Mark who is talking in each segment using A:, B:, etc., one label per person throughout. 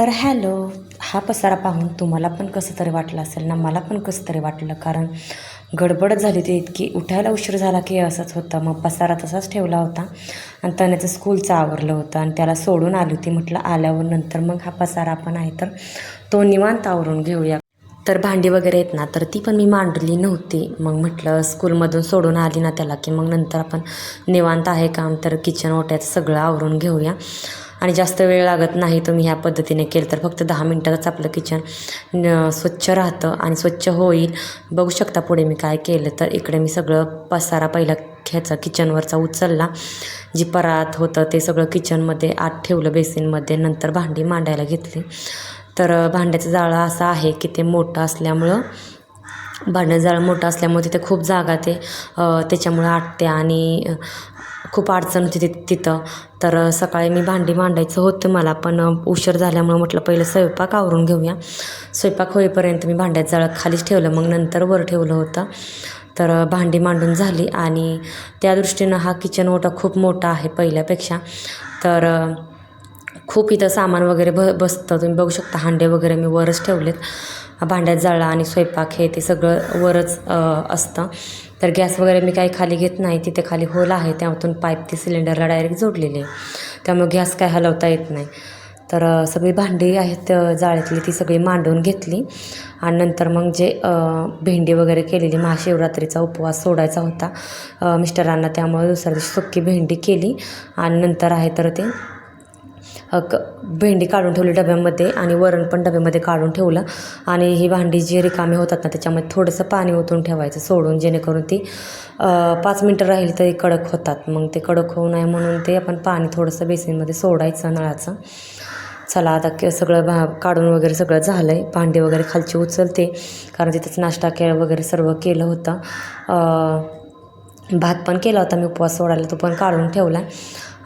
A: तर हॅलो हा पसारा पाहून तुम्हाला पण कसं तरी वाटलं असेल ना? मला पण कसं तरी वाटलं कारण गडबडच झाली ती इतकी. उठायला उशीर झाला की असंच होतं. मग पसारा तसाच ठेवला होता आणि त्याचं स्कूलचं आवरलं होतं आणि त्याला सोडून आली होती. म्हटलं आल्यावर नंतर मग हा पसारा पण आहे तर तो निवांत आवरून घेऊया. तर भांडी वगैरे आहेत ना तर ती पण मी मांडली नव्हती. मग म्हटलं स्कूलमधून सोडून आली ना त्याला की मग नंतर आपण निवांत आहे काम तर किचन ओट्याचं सगळं आवरून घेऊया. आणि जास्त वेळ लागत नाही तुम्ही ह्या पद्धतीने केलं तर. फक्त दहा मिनटातच आपलं किचन स्वच्छ राहतं आणि स्वच्छ होईल. बघू शकता पुढे मी काय केलं तर. इकडे मी सगळं पसारा पहिला ह्याचा किचनवरचा उचलला. जी परात होतं ते सगळं किचनमध्ये आत ठेवलं बेसिनमध्ये. नंतर भांडी मांडायला घेतली. तर भांड्याचं जाळं असं आहे की ते मोठं असल्यामुळं भांडं जाळं मोठं असल्यामुळे तिथे खूप जागा ते त्याच्यामुळं आटते आणि खूप अडचण होती तिथं तिथं. तर सकाळी मी भांडी मांडायचं होतं मला पण उशीर झाल्यामुळं म्हटलं पहिलं स्वयंपाक आवरून घेऊया. स्वयंपाक होईपर्यंत मी भांड्यात जाळ खालीच ठेवलं मग नंतर वर ठेवलं होतं. तर भांडी मांडून झाली आणि त्या दृष्टीनं हा किचन ओटा खूप मोठा आहे पहिल्यापेक्षा. तर खूप इथं सामान वगैरे ब बसतं. तुम्ही बघू शकता हांडे वगैरे मी वरच ठेवलेत. भांड्यात जाळा आणि स्वयंपाक हे ते सगळं वरच असतं. तर गॅस वगैरे मी काही खाली घेत नाही तिथे खाली होल आहे त्यातून पाईप ती सिलेंडरला डायरेक्ट जोडलेली आहे. त्यामुळे गॅस काय हलवता येत नाही. तर सगळी भांडी आहेत जाळ्यातली ती सगळी मांडून घेतली. आणि नंतर मग जे भेंडी वगैरे केलेली महाशिवरात्रीचा उपवास सोडायचा होता मिस्टरांना त्यामुळे दुसऱ्या दिवशी सुक्की भेंडी केली. आणि नंतर आहे तर ते अ, क भेंडी काढून ठेवली डब्यामध्ये आणि वरण पण डब्यामध्ये काढून ठेवलं. आणि ही भांडी जी रिकामी होतात ना त्याच्यामध्ये थोडंसं पाणी ओतून ठेवायचं सोडून जेणेकरून ती पाच मिनटं राहिली तरी कडक होतात. मग ते कडक होऊ नये म्हणून ते आपण पाणी थोडंसं बेसिनमध्ये सोडायचं नळाचं. चला आता के सगळं भा काढून वगैरे सगळं झालं आहे भांडी वगैरे खालची उचलते कारण तिथंच नाश्ता के वगैरे सर्व केलं होतं. भात पण केला होता मी उपवास सोडायला तो पण काढून ठेवला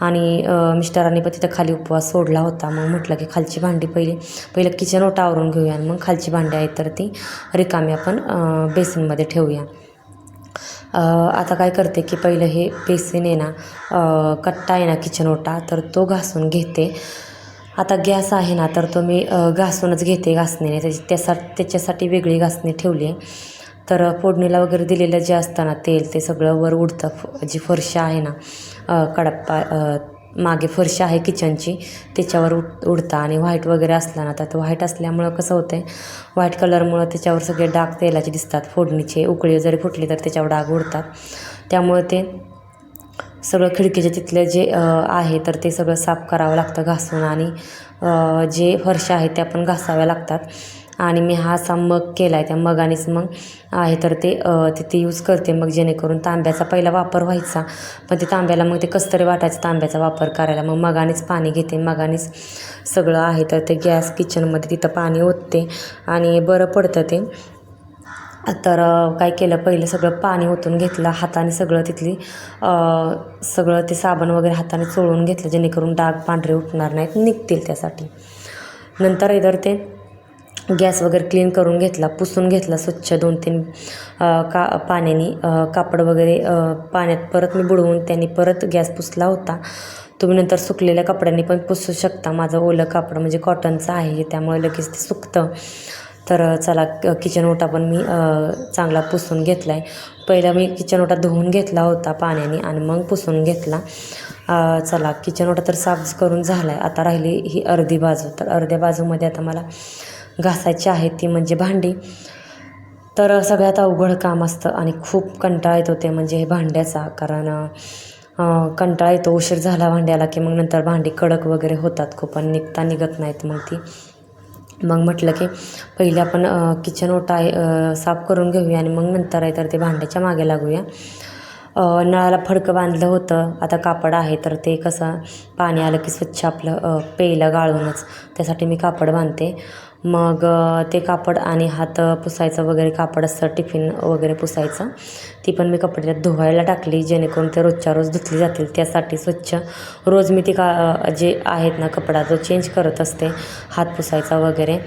A: आणि मिस्टरांनी पण तिथं खाली उपवास सोडला होता. मग म्हटलं की खालची भांडी पहिले पहिलं किचन ओटा आवरून घेऊया आणि मग खालची भांडी आहेत तर ती रिकामी आपण बेसिनमध्ये ठेवूया. आता काय करते की पहिलं हे बेसिन आहे ना कट्टा आहे ना किचन ओटा तर तो घासून घेते. आता गॅस आहे ना तर तो मी घासूनच घेते घासणीने. त्याची त्यासा त्याच्यासाठी वेगळी घासणी ठेवली आहे. तर फोडणीला वगैरे दिलेलं जे असतं ना तेल ते सगळं वर उडतं. फ जी फरशा आहे ना कडप्पा मागे फरशी आहे किचनची. त्याच्यावर उड उडता आणि व्हाईट वगैरे असला ना तर व्हाईट असल्यामुळं कसं होतं आहे व्हाईट कलरमुळं त्याच्यावर सगळे डाग तेलाचे दिसतात. फोडणीचे उकळी जरी फुटली तर त्याच्यावर डाग उडतात. त्यामुळं ते सगळं खिडकीचे तिथले जे आहे तर ते सगळं साफ करावं लागतं घासून आणि जे फरशा आहेत त्या पण घासाव्या लागतात. आणि मी हा असा मग केला आहे त्या मगानेच मग आहे तर ते तिथे यूज करते मग जेणेकरून तांब्याचा पहिला वापर व्हायचा. पण ते तांब्याला मग ते कसतरी वाटायचं तांब्याचा वापर करायला. मग मगानेच पाणी घेते. मगानेच सगळं आहे तर ते गॅस किचनमध्ये तिथं पाणी ओतते आणि बरं पडतं ते. तर काय केलं पहिलं सगळं पाणी ओतून घेतलं हाताने सगळं तिथली सगळं ते साबण वगैरे हाताने चोळून घेतलं जेणेकरून डाग पांढरे उठणार नाहीत निघतील त्यासाठी. नंतर इधर ते गॅस वगैरे क्लीन करून घेतला पुसून घेतला स्वच्छ दोन तीन का पाण्याने कापड वगैरे पाण्यात परत मी बुडवून त्यांनी परत गॅस पुसला होता. तुम्ही नंतर सुकलेल्या कपड्यांनी पण पुसू शकता. माझं ओलं कापड म्हणजे कॉटनचं आहे त्यामुळे लगेच ते सुकतं. तर चला किचन ओटा पण मी चांगला पुसून घेतला आहे पहिला मी किचन ओटा धुवून घेतला होता पाण्याने आणि मग पुसून घेतला. चला किचन ओटा तर साफ करून झाला आहे आता राहिली ही अर्धी बाजू. तर अर्ध्या बाजूमध्ये आता मला घासायची आहे ती म्हणजे भांडी. तर सगळ्यात अवघड काम असतं आणि खूप कंटाळा येतो ते म्हणजे हे भांड्याचा. कारण कंटाळा येतो उशीर झाला भांड्याला की मग नंतर भांडी कडक वगैरे होतात खूप आणि निघता निघत नाहीत मग ती. मग म्हटलं की पहिले आपण किचन ओटा साफ करून घेऊया आणि मग नंतर आहे तर ते भांड्याच्या मागे लागूया. नळाला फडकं बांधलं होतं. आता कापड आहे तर ते कसं पाणी आलं की स्वच्छ आपलं पेयला गाळूनच. त्यासाठी मी कापड बांधते. मग ते कापड आणि हात पुसायचं वगैरे कापड असतं टिफिन वगैरे पुसायचं. ती पण मी कपड्यात धुवायला टाकली जेणेकरून ते रोजच्या रोज धुतली जातील. त्यासाठी स्वच्छ रोज मी ती का जे आहेत ना कपडा तो चेंज करत असते. हात पुसायचा वगैरे.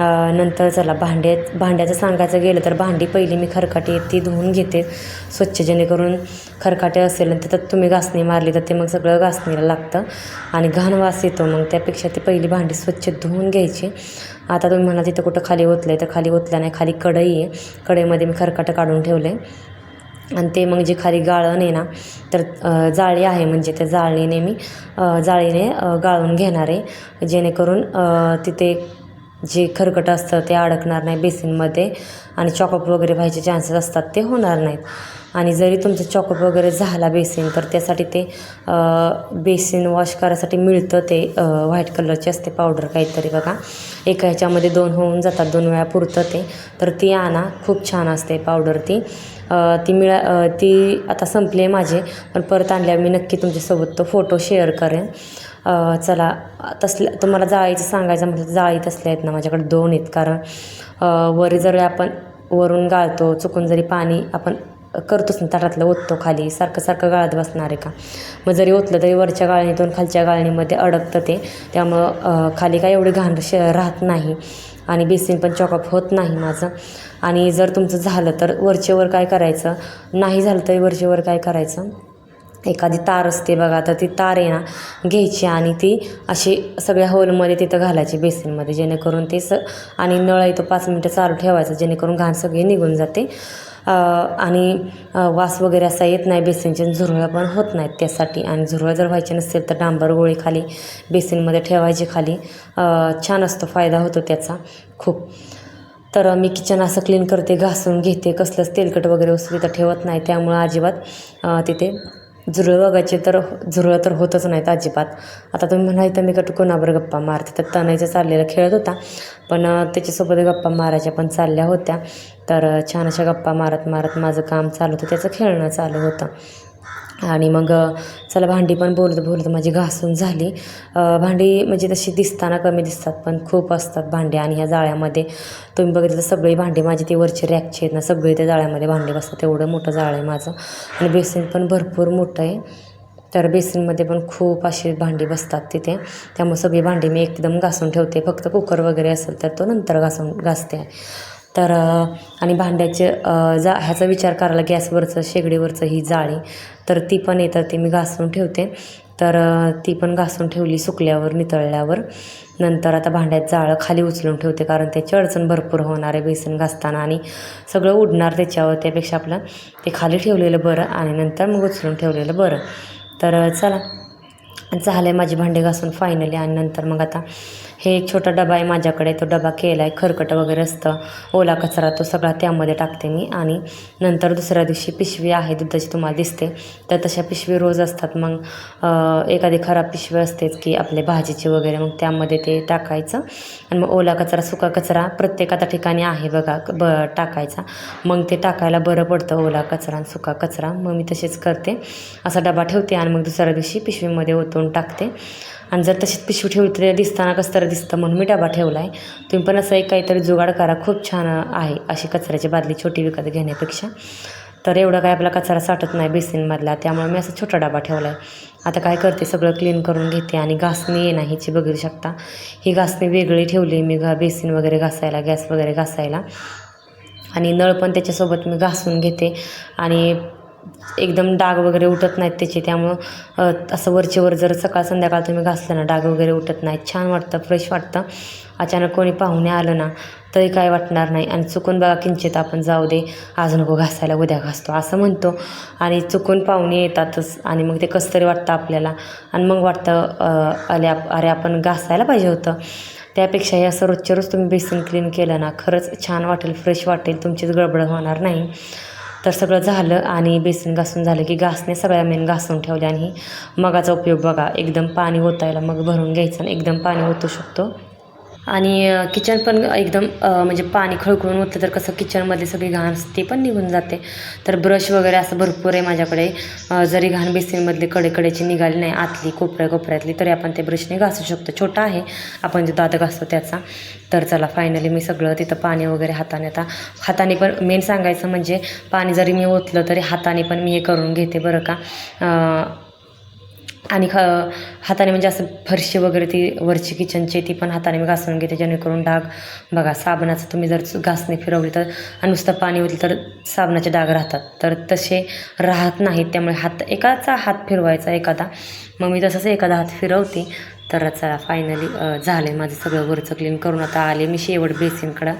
A: नंतर चला भांडे भांड्याचं सांगायचं गेलं तर भांडी पहिली मी खरकाटी आहेत ती धुवून घेते स्वच्छ जेणेकरून खरकाटे असेल आणि त्याच्यात तुम्ही घासणी मारली तर ते मग सगळं घासणीला लागतं आणि घाण वास येतो. मग त्यापेक्षा ती पहिली भांडी स्वच्छ धुवून घ्यायची. आता तुम्ही म्हणा तिथं कुठं खाली ओतलं आहे तर खाली ओतलं नाही खाली कढई आहे. कढईमध्ये मी खरकाटं काढून ठेवलं. आहे आणि ते मग जे खाली गाळण आहे ना तर जाळी आहे म्हणजे त्या जाळीने मी जाळीने गाळून घेणार आहे. जेणेकरून तिथे जे खरकट असतं ते अडकणार नाही बेसिनमध्ये आणि चॉकअप वगैरे व्हायचे चान्सेस असतात ते होणार नाहीत. आणि जरी तुमचं चॉकअप वगैरे झाला बेसिन तर त्यासाठी ते बेसिन वॉश करायसाठी मिळतं ते व्हाईट कलरचे असते पावडर काहीतरी बघा. एका ह्याच्यामध्ये दोन होऊन जातात दोन वेळा पुरतं ते. तर ती आणा खूप छान असते पावडर ती. ती मिळा ती आता संपली आहे माझे पण परत आणल्यावर मी नक्की तुमच्यासोबत तो फोटो शेअर करेन. चला तसल्या तुम्हाला जाळीचं सांगायचं म्हटलं तर जाळी तसल्या आहेत ना माझ्याकडे दोन आहेत. कारण वरी वर जरी आपण वरून गाळतो चुकून जरी पाणी आपण करतोच ना ताटातलं ओततो खाली. सारखं सारखं गाळत बसणार आहे का? मग जरी ओतलं तरी वरच्या गाळणीतून खालच्या गाळणीमध्ये अडकतं ते. त्यामुळं खाली काय एवढी घाण श राहत नाही. आणि बेसिन पण चॉकअप होत नाही माझं. आणि जर तुमचं झालं तर वरचेवर काय करायचं? नाही झालं तरी वरचेवर काय करायचं? एखादी तार असते बघा तर ती तार आहे ना घ्यायची आणि ती अशी सगळ्या होलमध्ये तिथं घालायची बेसिनमध्ये. जेणेकरून ते स आणि नळ आहे तो पाच मिनटं चालू ठेवायचं जेणेकरून घाण सगळी निघून जाते. आणि वास वगैरे असा येत नाही बेसिनच्या झुरळं पण होत नाहीत त्यासाठी. आणि झुरळं जर व्हायचे नसेल तर डांबर गोळी खाली बेसिनमध्ये ठेवायची खाली. छान असतो फायदा होतो त्याचा खूप. तर मी किचन असं क्लीन करते घासून घेते. कसलंच तेलकट वगैरे वस्तू तिथं ठेवत नाही. त्यामुळं अजिबात तिथे झुरळ बघायचे तर झुरळ तर होतच नाहीत अजिबात. आता तुम्ही म्हणा तर मी कट कोणावर गप्पा मारते? तर तणायचं चाललेला खेळत होता. पण त्याच्यासोबत गप्पा मारायच्या पण चालल्या होत्या. तर छान अशा गप्पा मारत मारत माझं काम चालू होतं. त्याचं खेळणं चालू होतं. आणि मग चला भांडी पण बोलत बोलत माझी घासून झाली. भांडी म्हणजे तशी दिसताना कमी दिसतात पण खूप असतात भांडी आणि ह्या जाळ्यामध्ये. तुम्ही बघितलं तर सगळी भांडी माझी ती वरची रॅकची आहेत ना सगळी त्या जाळ्यामध्ये भांडी बसतात. एवढं मोठं जाळं आहे माझं. आणि बेसिन पण भरपूर मोठं आहे. तर बेसिनमध्ये पण खूप अशी भांडी बसतात तिथे. त्यामुळे सगळी भांडी मी एकदम घासून ठेवते. फक्त कुकर वगैरे असेल तर तो नंतर घासून घासते. तर आणि भांड्याचे जा ह्याचा विचार करायला गॅसवरचं शेगडीवरचं ही जाळी तर ती पण येतं ती मी घासून ठेवते. तर ती पण घासून ठेवली सुकल्यावर नितळल्यावर. नंतर आता भांड्यात जाळं खाली उचलून ठेवते कारण त्याची अडचण भरपूर होणार आहे बेसन घासताना आणि सगळं उडणार त्याच्यावर त्यापेक्षा आपलं ते खाली ठेवलेलं बरं आणि नंतर मग उचलून ठेवलेलं बरं. तर चला. झालं आहे माझी भांडे घासून फायनली आणि नंतर मग आता हे एक छोटा डबा आहे माझ्याकडे. तो डबा केला आहे खरकट वगैरे असतं. ओला कचरा तो सगळा त्यामध्ये टाकते मी. आणि नंतर दुसऱ्या दिवशी पिशवी आहे दुधाची तुम्हाला दिसते. तर तशा पिशवी रोज असतात. मग एखादी खराब पिशवी असतेच की आपले भाजीची वगैरे मग त्यामध्ये ते टाकायचं. आणि मग ओला कचरा सुका कचरा प्रत्येक आता ठिकाणी आहे बघा ब टाकायचा. मग ते टाकायला बरं पडतं ओला कचरा आणि सुका कचरा. मग मी तसेच करते. असा डबा ठेवते आणि मग दुसऱ्या दिवशी पिशवीमध्ये ओतून टाकते. आणि जर तशीच पिशवी ठेवली तर दिसताना कसं तर दिसतं म्हणून मी डबा ठेवला आहे तुम्ही पण असं एक काहीतरी जुगाड करा. खूप छान आहे अशी कचऱ्याची बादली छोटी विकत घेण्यापेक्षा. तर एवढं काय आपला कचरा साठत नाही बेसिनमधला त्यामुळे मी असा छोटा डबा ठेवला आहे आता काय करते सगळं क्लीन करून घेते आणि घासणी ये ना हिची बघू शकता. ही घासणी वेगळी ठेवली मी घा बेसिन वगैरे घासायला गॅस वगैरे घासायला. आणि नळ पण त्याच्यासोबत मी घासून घेते. आणि एकदम डाग वगैरे उठत नाहीत त्याचे त्यामुळं असं वरचेवर जर सकाळ संध्याकाळ तुम्ही घासलं ना डाग वगैरे उठत नाहीत. छान वाटतं फ्रेश वाटतं. अचानक कोणी पाहुणे आलं ना तरी काय वाटणार नाही. आणि चुकून बघा किंचित आपण जाऊ दे आज नको घासायला उद्या घासतो असं म्हणतो. आणि चुकून पाहुणे येतातच आणि मग ते कसं तरी वाटतं आपल्याला. आणि मग वाटतं अ, अरे अरे आपण घासायला पाहिजे होतं. त्यापेक्षा हे असं रोजच्या रोज तुम्ही बेसिन क्लीन केलं ना खरंच छान वाटेल फ्रेश वाटेल तुमचीच गडबड होणार नाही. तर सगळं झालं आणि बेसन घासून झालं की घासणे सगळ्या मेन घासून ठेवले आणि मगाचा उपयोग बघा एकदम पाणी ओतायला मग भरून घ्यायचं आणि एकदम पाणी ओतू शकतो. आणि किचन पण एकदम म्हणजे पाणी खळखळून होतं तर कसं किचनमधली सगळी घाण ते पण निघून जाते. तर ब्रश वगैरे असं भरपूर आहे माझ्याकडे. जरी घाण बेसिनमधली कडेकडेची निघाली नाही आतली कोपऱ्या कोपऱ्यातली तरी आपण ते ब्रशने घासू शकतो. छोटा आहे. आपण जो दात घासतो त्याचा. तर चला फायनली मी सगळं तिथं पाणी वगैरे हाताने आता हाताने पण मेन सांगायचं म्हणजे पाणी जरी मी ओतलं तरी हाताने पण मी हे करून घेते बरं का. आणि ख हाताने म्हणजे असं फरशी वगैरे ती वरची किचनची ती पण हाताने मी घासून घेते जेणेकरून डाग बघा साबणाचं तुम्ही जर घासणे फिरवली तर आणि नुसतं पाणी होती तर साबणाचे डाग राहतात. तर तसे राहत नाहीत त्यामुळे हात एकाचा हात फिरवायचा एखादा. मग मी तसंच एखादा हात फिरवते. तर चला फायनली झालं आहे माझं सगळं वरचं क्लीन करून आता आले मी शेवट बेसिनकडं.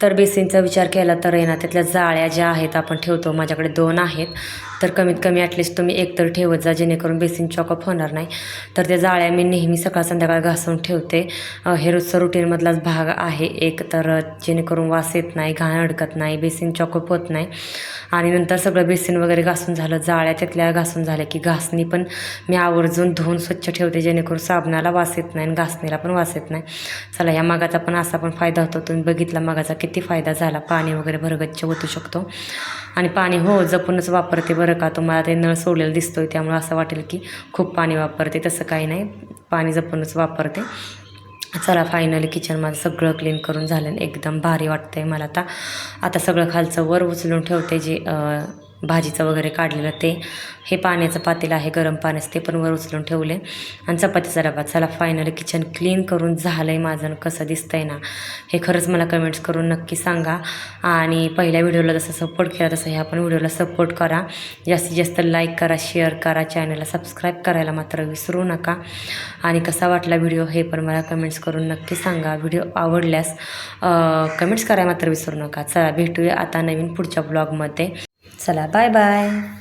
A: तर बेसिनचा विचार केला तर येणार ना त्यातल्या जाळ्या ज्या आहेत आपण ठेवतो माझ्याकडे दोन आहेत. तर कमीत कमी ॲटलिस्ट तुम्ही एक तर ठेवत जा जेणेकरून बेसिन चॉकअप होणार नाही. तर त्या जाळ्या मी नेहमी सकाळ संध्याकाळ घासून ठेवते. हे रोजचा रुटीनमधलाच भाग आहे. एक तर जेणेकरून वास येत नाही घाण अडकत नाही बेसिन चॉकअप होत नाही. आणि नंतर सगळं बेसिन वगैरे घासून झालं जाळ्या त्यातल्या घासून झाल्या की घासणी पण मी आवर्जून धुवून स्वच्छ ठेवते जेणेकरून साबणाला वास येत नाही आणि घासणीला पण वास येत नाही. चला या मागाचा पण असा पण फायदा होतो. तुम्ही बघितला मागाचा किती फायदा झाला. पाणी वगैरे भरगच्च ओतू शकतो. आणि पाणी हो जपूनच वापरते बरं. का? तुम्हाला ते नळ सोडलेलं दिसतोय त्यामुळे असं वाटेल की खूप पाणी वापरते. तसं काही नाही. पाणी जपूनच वापरते. चला फायनली किचन माझं सगळं क्लीन करून झालं एकदम भारी वाटतंय मला आता. आता सगळं खालचं वर उचलून ठेवते जे भाजीचं वगैरे काढलेलं ते. हे पाण्याचं पातेलं आहे गरम पाण्याचं ते पण वर उचलून ठेवले. आणि चपातीचा डबा. चला फायनली किचन क्लीन करून झालं आहे माझं. कसं दिसतं आहे ना. हे खरंच मला कमेंट्स करून नक्की सांगा. आणि पहिल्या व्हिडिओला जसं सपोर्ट केला तसं ह्या पण व्हिडिओला सपोर्ट करा. जास्तीत जास्त लाईक करा शेअर करा. चॅनलला सबस्क्राईब करायला मात्र विसरू नका. आणि कसा वाटला व्हिडिओ हे पण मला कमेंट्स करून नक्की सांगा. व्हिडिओ आवडल्यास कमेंट्स करायला मात्र विसरू नका. चला भेटूया आता नवीन पुढच्या ब्लॉगमध्ये Salah. Bye bye.